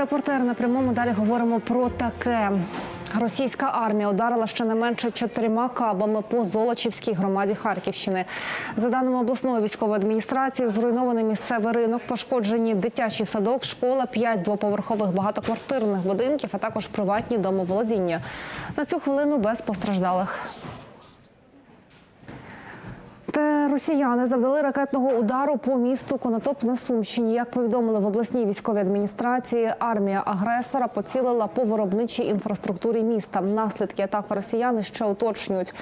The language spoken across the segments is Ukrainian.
репортер на прямому далі говоримо про таке. Російська армія ударила щонайменше чотирма кабами по Золочівській громаді Харківщини. За даними обласної військової адміністрації, зруйнований місцевий ринок, пошкоджені дитячий садок, школа, п'ять двоповерхових багатоквартирних будинків, а також приватні домоволодіння. На цю хвилину без постраждалих. Та росіяни завдали ракетного удару по місту Конотоп на Сумщині. Як повідомили в обласній військовій адміністрації, армія агресора поцілила по виробничій інфраструктурі міста. Наслідки атаки росіяни ще уточнюють.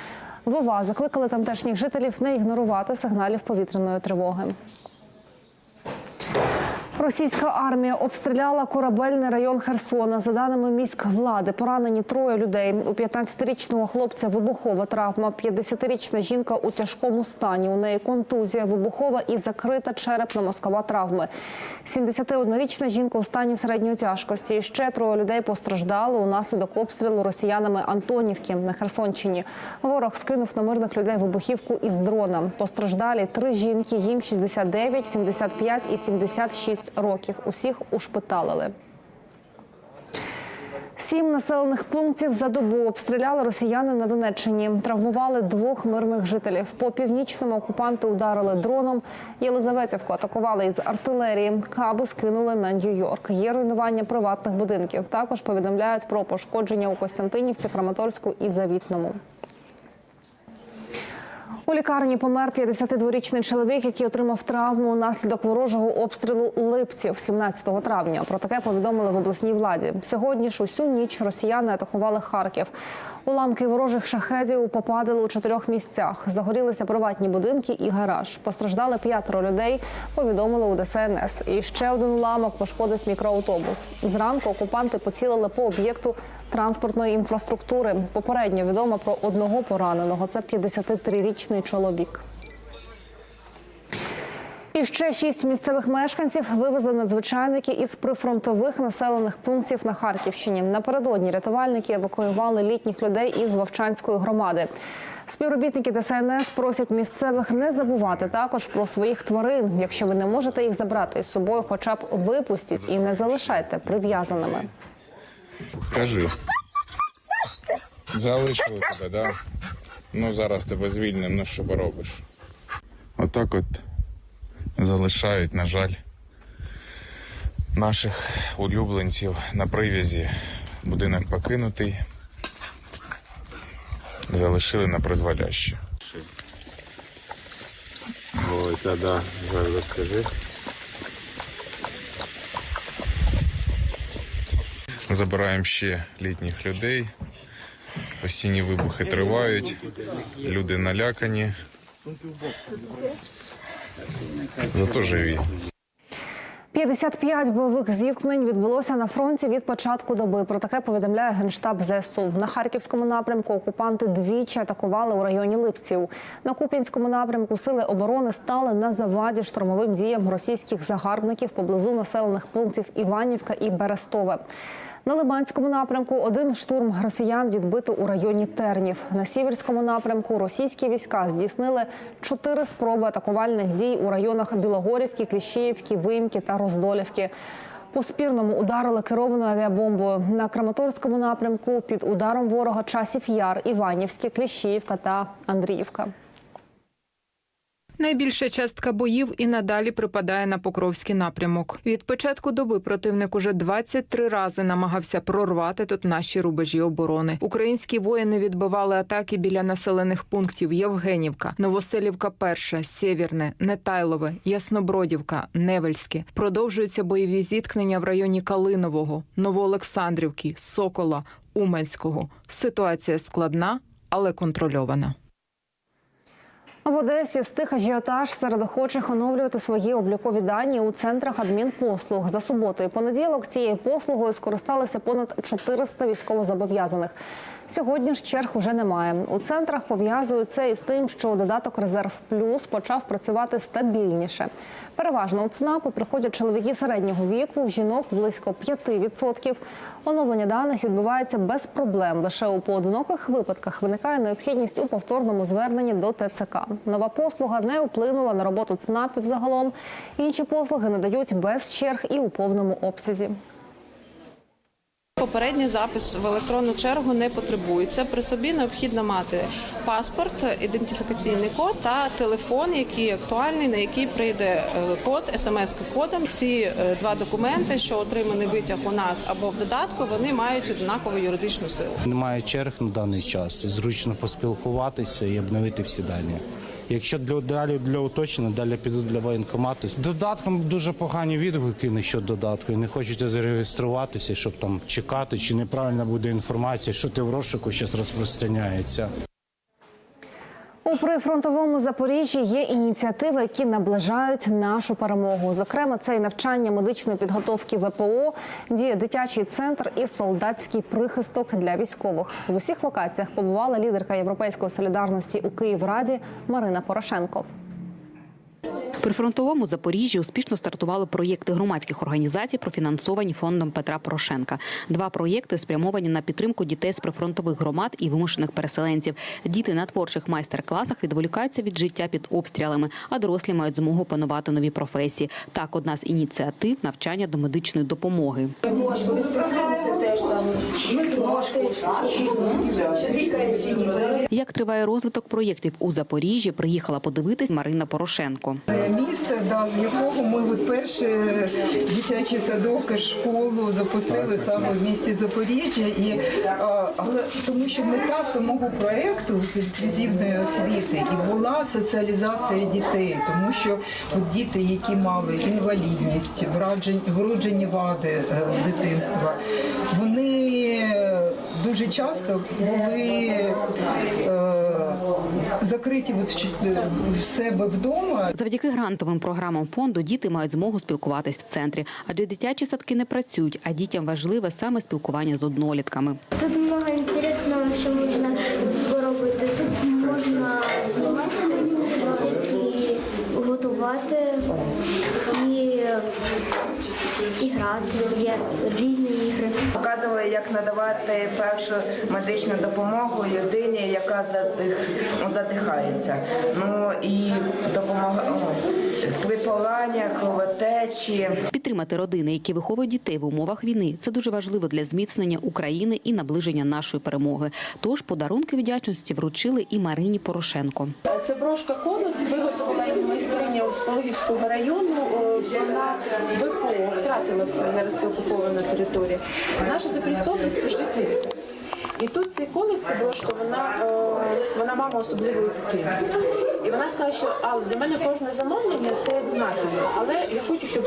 Вова закликали тамтешніх жителів не ігнорувати сигналів повітряної тривоги. Російська армія обстріляла корабельний район Херсона. За даними міськ влади, поранені троє людей. У 15-річного хлопця вибухова травма, 50-річна жінка у тяжкому стані. У неї контузія вибухова і закрита черепно-мозкова травми. 71-річна жінка у стані середньої тяжкості. Ще троє людей постраждали унаслідок обстрілу росіянами Антонівки на Херсонщині. Ворог скинув на мирних людей вибухівку із дрона. Постраждалі три жінки. Їм 69, 75 і 76 років. Усіх ушпиталили. Сім населених пунктів за добу обстріляли росіяни на Донеччині. Травмували двох мирних жителів. По північному окупанти ударили дроном. Єлизаветівку атакували із артилерії. Каби скинули на Нью-Йорк. Є руйнування приватних будинків. Також повідомляють про пошкодження у Костянтинівці, Краматорську і Завітному. У лікарні помер 52-річний чоловік, який отримав травму наслідок ворожого обстрілу Липців 17 травня. Про таке повідомили в обласній владі. Сьогодні ж усю ніч росіяни атакували Харків. Уламки ворожих шахедів попадали у чотирьох місцях. Загорілися приватні будинки і гараж. Постраждали п'ятеро людей. Повідомили у ДСНС. І ще один уламок пошкодив мікроавтобус. Зранку окупанти поцілили по об'єкту транспортної інфраструктури. Попередньо відомо про одного пораненого. Це 53-річний чоловік. І ще шість місцевих мешканців вивезли надзвичайники із прифронтових населених пунктів на Харківщині. Напередодні рятувальники евакуювали літніх людей із Вовчанської громади. Співробітники ДСНС просять місцевих не забувати також про своїх тварин. Якщо ви не можете їх забрати із собою, хоча б випустіть і не залишайте прив'язаними. Кажи. Залишили тебе, да? Ну зараз тебе звільнимо, ну що поробиш? Отак от залишають, на жаль, наших улюбленців на привязі. Будинок покинутий. Залишили на призволяще. Ой, та да, зараз розкажи. Забираємо ще літніх людей. Постійні вибухи тривають, люди налякані. Зато живі. 55 бойових зіткнень відбулося на фронті від початку доби. Про таке повідомляє генштаб ЗСУ. На харківському напрямку окупанти двічі атакували у районі Липців. На Куп'янському напрямку сили оборони стали на заваді штурмовим діям російських загарбників поблизу населених пунктів Іванівка і Берестове. На Лиманському напрямку один штурм росіян відбито у районі Тернів. На сіверському напрямку російські війська здійснили чотири спроби атакувальних дій у районах Білогорівки, Кліщіївки, Вимки та Роздолівки. По спірному ударили керованою авіабомбою на Краматорському напрямку. Під ударом ворога часів Яр, Іванівське, Кліщіївка та Андріївка. Найбільша частка боїв і надалі припадає на Покровський напрямок. Від початку доби противник уже 23 рази намагався прорвати тут наші рубежі оборони. Українські воїни відбивали атаки біля населених пунктів Євгенівка, Новоселівка, Перша, Сєвєрне, Нетайлове, Яснобродівка, Невельське. Продовжуються бойові зіткнення в районі Калинового, Новоолександрівки, Сокола, Уманського. Ситуація складна, але контрольована. В Одесі стих ажіотаж серед охочих оновлювати свої облікові дані у центрах адмінпослуг. За суботу і понеділок цією послугою скористалися понад 400 військовозобов'язаних. Сьогодні ж черг уже немає. У центрах пов'язують це із тим, що додаток Резерв Плюс почав працювати стабільніше. Переважно у ЦНАПи приходять чоловіки середнього віку, в жінок близько 5%. Оновлення даних відбувається без проблем. Лише у поодиноких випадках виникає необхідність у повторному зверненні до ТЦК. Нова послуга не вплинула на роботу ЦНАПів загалом. Інші послуги надають без черг і у повному обсязі. Попередній запис в електронну чергу не потребується. При собі необхідно мати паспорт, ідентифікаційний код та телефон, який актуальний, на який прийде е, код смс-кодом. Ці е, два документи, що отриманий витяг у нас або в додатку, вони мають однакову юридичну силу. Немає черг на даний час. Зручно поспілкуватися і обновити всі дані. Якщо для далі для уточнення, далі піду для воєнкомату. Додатком дуже погані відгуки щодо додатку. І не хочете зареєструватися, щоб там чекати, чи неправильна буде інформація, що ти в розшуку зараз розпространяється. У прифронтовому Запоріжжі є ініціативи, які наближають нашу перемогу. Зокрема, це і навчання медичної підготовки ВПО, діє дитячий центр і солдатський прихисток для військових. В усіх локаціях побувала лідерка Європейської солідарності у Київраді Марина Порошенко. Прифронтовому Запоріжжі успішно стартували проєкти громадських організацій, профінансовані фондом Петра Порошенка. Два проєкти спрямовані на підтримку дітей з прифронтових громад і вимушених переселенців. Діти на творчих майстер-класах відволікаються від життя під обстрілами, а дорослі мають змогу опанувати нові професії. Так, одна з ініціатив навчання до медичної допомоги. Як триває розвиток проєктів у Запоріжжі, приїхала подивитись Марина Порошенко. місто, да, з якого ми от перші дитячі садок, школу запустили саме в місті Запоріжжя. І, але тому що мета самого проекту з інклюзивної освіти і була соціалізація дітей, тому що от діти, які мали інвалідність, вроджені вади е, з дитинства, вони дуже часто були е, закриті в себе вдома. Завдяки грантовим програмам фонду діти мають змогу спілкуватись в центрі, адже дитячі садки не працюють, а дітям важливе саме спілкування з однолітками. Тут много інтересного, що можна поробити. Тут можна знімати всякі готувати і, і грати. Є різні. Показували, як надавати першу медичну допомогу людині, яка задих, ну, задихається. Ну і допомога ну, випалання, кровотечі. Підтримати родини, які виховують дітей в умовах війни, це дуже важливо для зміцнення України і наближення нашої перемоги. Тож подарунки вдячності вручили і Марині Порошенко. Це брошка конус, виготовлена майстриня з Пологівського району. Вона ВПО втратила все зараз це окупована територія. Наша Запорізька область це житництво. І тут цей конус, ця брошка, вона, е, вона мама особливої дитини. І вона сказала, що а для мене кожне замовлення це як знахідка. Але я хочу, щоб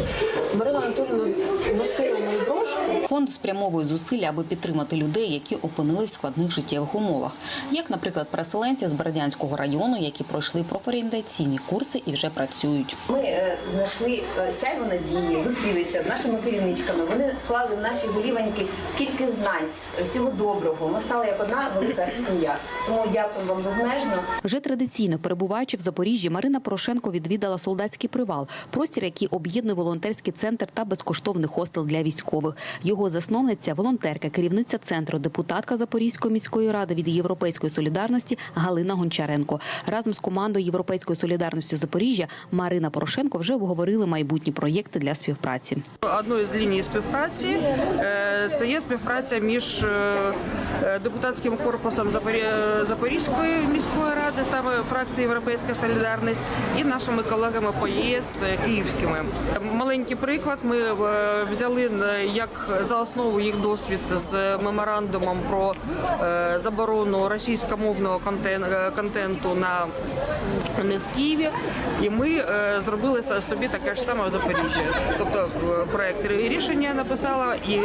Марина Анатолійовна носила мою брошку. Фонд спрямовує зусилля, аби підтримати людей, які опинились в складних життєвих умовах, як, наприклад, переселенці з Бердянського району, які пройшли профорієнтаційні курси і вже працюють. Ми е, знайшли е, сяйво надії, зустрілися з нашими керівничками. Вони вклали в наші голівоньки скільки знань, всього доброго. Ми стали як одна велика сім'я. Тому дякую вам безмежно. Вже традиційно перебуваючи в Запоріжжі, Марина Порошенко відвідала солдатський привал, простір, який об'єднує волонтерський центр та безкоштовний хостел для військових. Його засновниця, волонтерка, керівниця центру, депутатка Запорізької міської ради від Європейської солідарності Галина Гончаренко. Разом з командою Європейської солідарності Запоріжжя Марина Порошенко вже обговорили майбутні проєкти для співпраці. Одною з ліній співпраці е, це є співпраця між е, депутатським корпусом Запорізької міської ради, саме фракції Європейська Солідарність, і нашими колегами по ЄС київськими. Маленький приклад. Ми е, взяли е, як за основу їх досвід з меморандумом про е, заборону російськомовного контенту на не в Києві, і ми зробили собі таке ж саме в Запоріжжі. Тобто проект рішення написала, і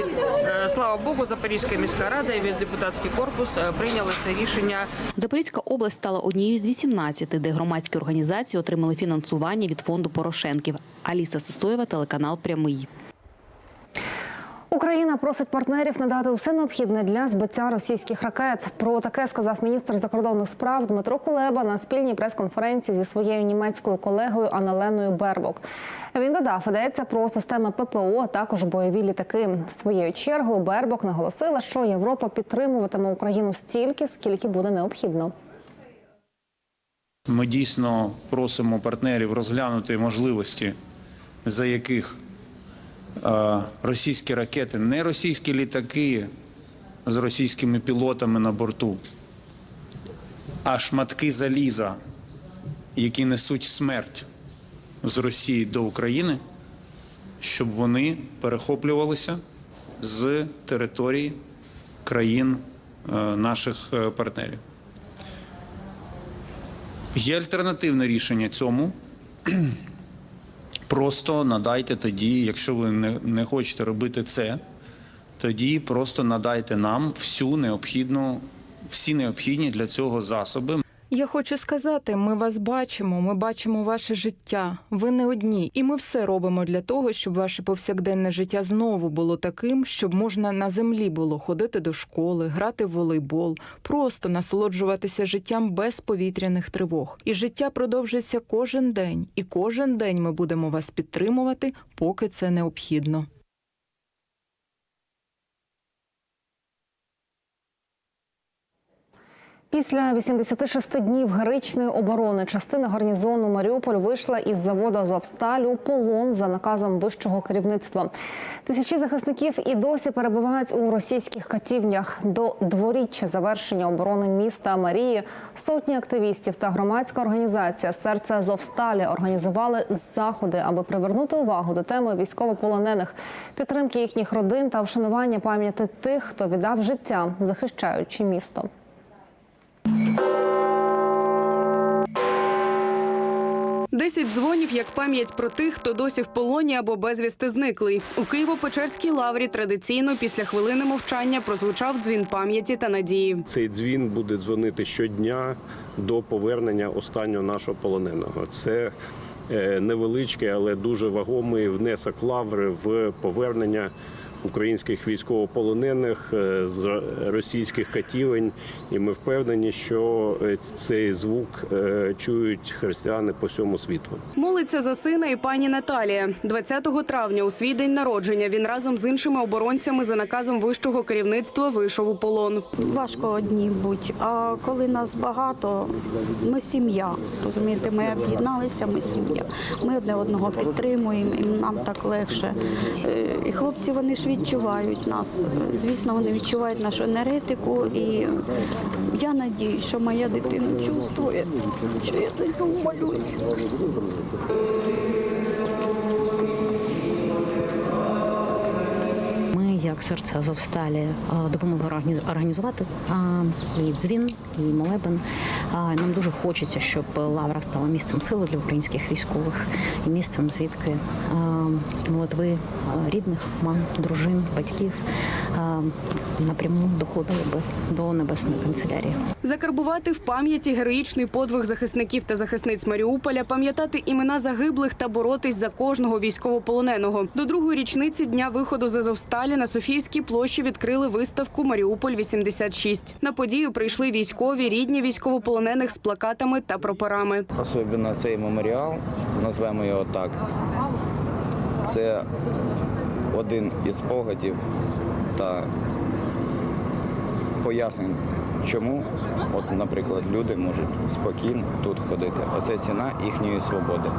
слава Богу, Запорізька міська рада і весь депутатський корпус е, прийняли це рішення. Запорізька область стала однією з 18, де громадські організації отримали фінансування від фонду Порошенків. Аліса Сосоєва, телеканал Прямий. Україна просить партнерів надати все необхідне для збиття російських ракет. Про таке сказав міністр закордонних справ Дмитро Кулеба на спільній прес-конференції зі своєю німецькою колегою Аналеною Бербок. Він додав, йдеться про системи ППО, а також бойові літаки. Своєю чергою Бербок наголосила, що Європа підтримуватиме Україну стільки, скільки буде необхідно. Ми дійсно просимо партнерів розглянути можливості, за яких російські ракети, не російські літаки з російськими пілотами на борту, а шматки заліза, які несуть смерть з Росії до України, щоб вони перехоплювалися з території країн е, наших е, партнерів. Є альтернативне рішення цьому. Просто надайте тоді, якщо ви не, не хочете робити це, тоді просто надайте нам всю необхідну, всі необхідні для цього засоби. Я хочу сказати, ми вас бачимо, ми бачимо ваше життя. Ви не одні, і ми все робимо для того, щоб ваше повсякденне життя знову було таким, щоб можна на землі було ходити до школи, грати в волейбол, просто насолоджуватися життям без повітряних тривог. І життя продовжується кожен день, і кожен день ми будемо вас підтримувати, поки це необхідно. Після 86 днів героїчної оборони частина гарнізону Маріуполь вийшла із заводу Азовсталь у полон за наказом вищого керівництва. Тисячі захисників і досі перебувають у російських катівнях. До дворіччя завершення оборони міста Марії сотні активістів та громадська організація Серце Азовсталі організували заходи, аби привернути увагу до теми військовополонених, підтримки їхніх родин та вшанування пам'яті тих, хто віддав життя, захищаючи місто. Десять дзвонів як пам'ять про тих, хто досі в полоні або безвісти зниклий. У Києво-Печерській лаврі традиційно після хвилини мовчання прозвучав дзвін пам'яті та надії. Цей дзвін буде дзвонити щодня до повернення останнього нашого полоненого. Це е, невеличкий, але дуже вагомий внесок лаври в повернення українських військовополонених е, з російських катівень. І ми впевнені, що е, цей звук е, чують християни по всьому світу. Молиться за сина і пані Наталія. 20 травня у свій день народження він разом з іншими оборонцями за наказом вищого керівництва вийшов у полон. Важко одні будь. А коли нас багато, ми сім'я. Розумієте, ми об'єдналися, ми сім'я. Ми одне одного підтримуємо, і нам так легше. І хлопці вони ж відчувають нас. Звісно, вони відчувають нашу енергетику. І я надію, що моя дитина чувствує, що я за нього молюся. Як серце Азовсталі, е, допомогли організувати і дзвін, і молебен. Нам дуже хочеться, щоб Лавра стала місцем сили для українських військових і місцем, звідки молитви рідних, мам, дружин, батьків напряму доходили би до небесної канцелярії. Закарбувати в пам'яті героїчний подвиг захисників та захисниць Маріуполя, пам'ятати імена загиблих та боротись за кожного військовополоненого. До другої річниці дня виходу з Азовсталі на Софіївській площі відкрили виставку Маріуполь 86 На подію прийшли військові, рідні військовополонених з плакатами та прапорами. Особливо цей меморіал, назвемо його так. Це один із спогадів та пояснень, чому, от, наприклад, люди можуть спокійно тут ходити. Оце ціна їхньої свободи.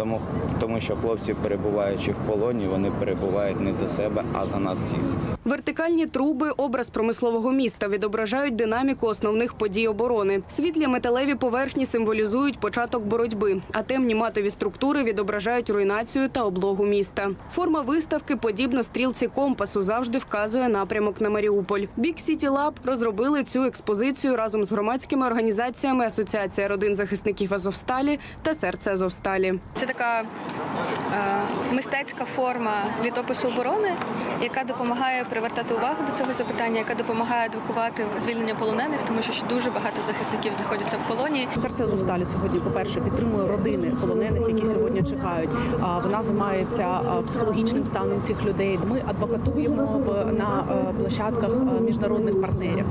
Тому, тому що хлопці, перебуваючи в полоні, вони перебувають не за себе, а за нас всіх. Вертикальні труби, образ промислового міста відображають динаміку основних подій оборони. Світлі металеві поверхні символізують початок боротьби, а темні матові структури відображають руйнацію та облогу міста. Форма виставки, подібно стрілці компасу, завжди вказує напрямок на Маріуполь. Бік Сіті Лаб розробили цю експозицію разом з громадськими організаціями Асоціація родин захисників Азовсталі та Серце Азовсталі. Це така е, мистецька форма літопису оборони, яка допомагає привертати увагу до цього запитання, яка допомагає адвокувати звільнення полонених, тому що ще дуже багато захисників знаходяться в полоні. Серце Азовсталі сьогодні, по-перше, підтримує родини полонених, які сьогодні чекають. Вона займається психологічним станом цих людей. Ми адвокатуємо в на е, площадках е, міжнародних партнерів.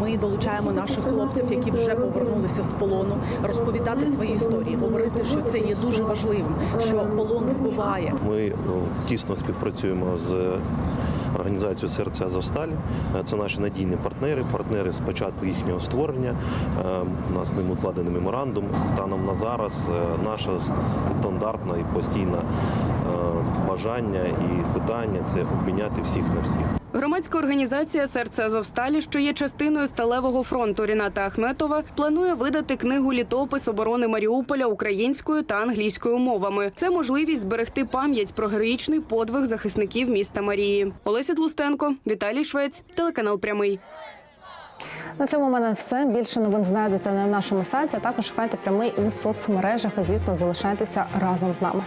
Ми долучаємо наших хлопців, які вже повернулися з полону, розповідати свої історії, говорити, що це є дуже важливим, що полон вбиває. Ми е, тісно співпрацюємо з організацією серця Азовсталь. Е, Це наші надійні партнери, партнери з початку їхнього створення. Е, У нас з ними укладений меморандум. Станом на зараз наша стандартна і постійна бажання і питання це обміняти всіх на всіх. Громадська організація Серце Азовсталі, що є частиною сталевого фронту Ріната Ахметова, планує видати книгу літопис оборони Маріуполя українською та англійською мовами. Це можливість зберегти пам'ять про героїчний подвиг захисників міста Марії. Олеся Тлустенко, Віталій Швець, телеканал Прямий. На цьому у мене все. Більше новин знайдете на нашому сайті. Також шукайте прямий у соцмережах. І звісно, залишайтеся разом з нами.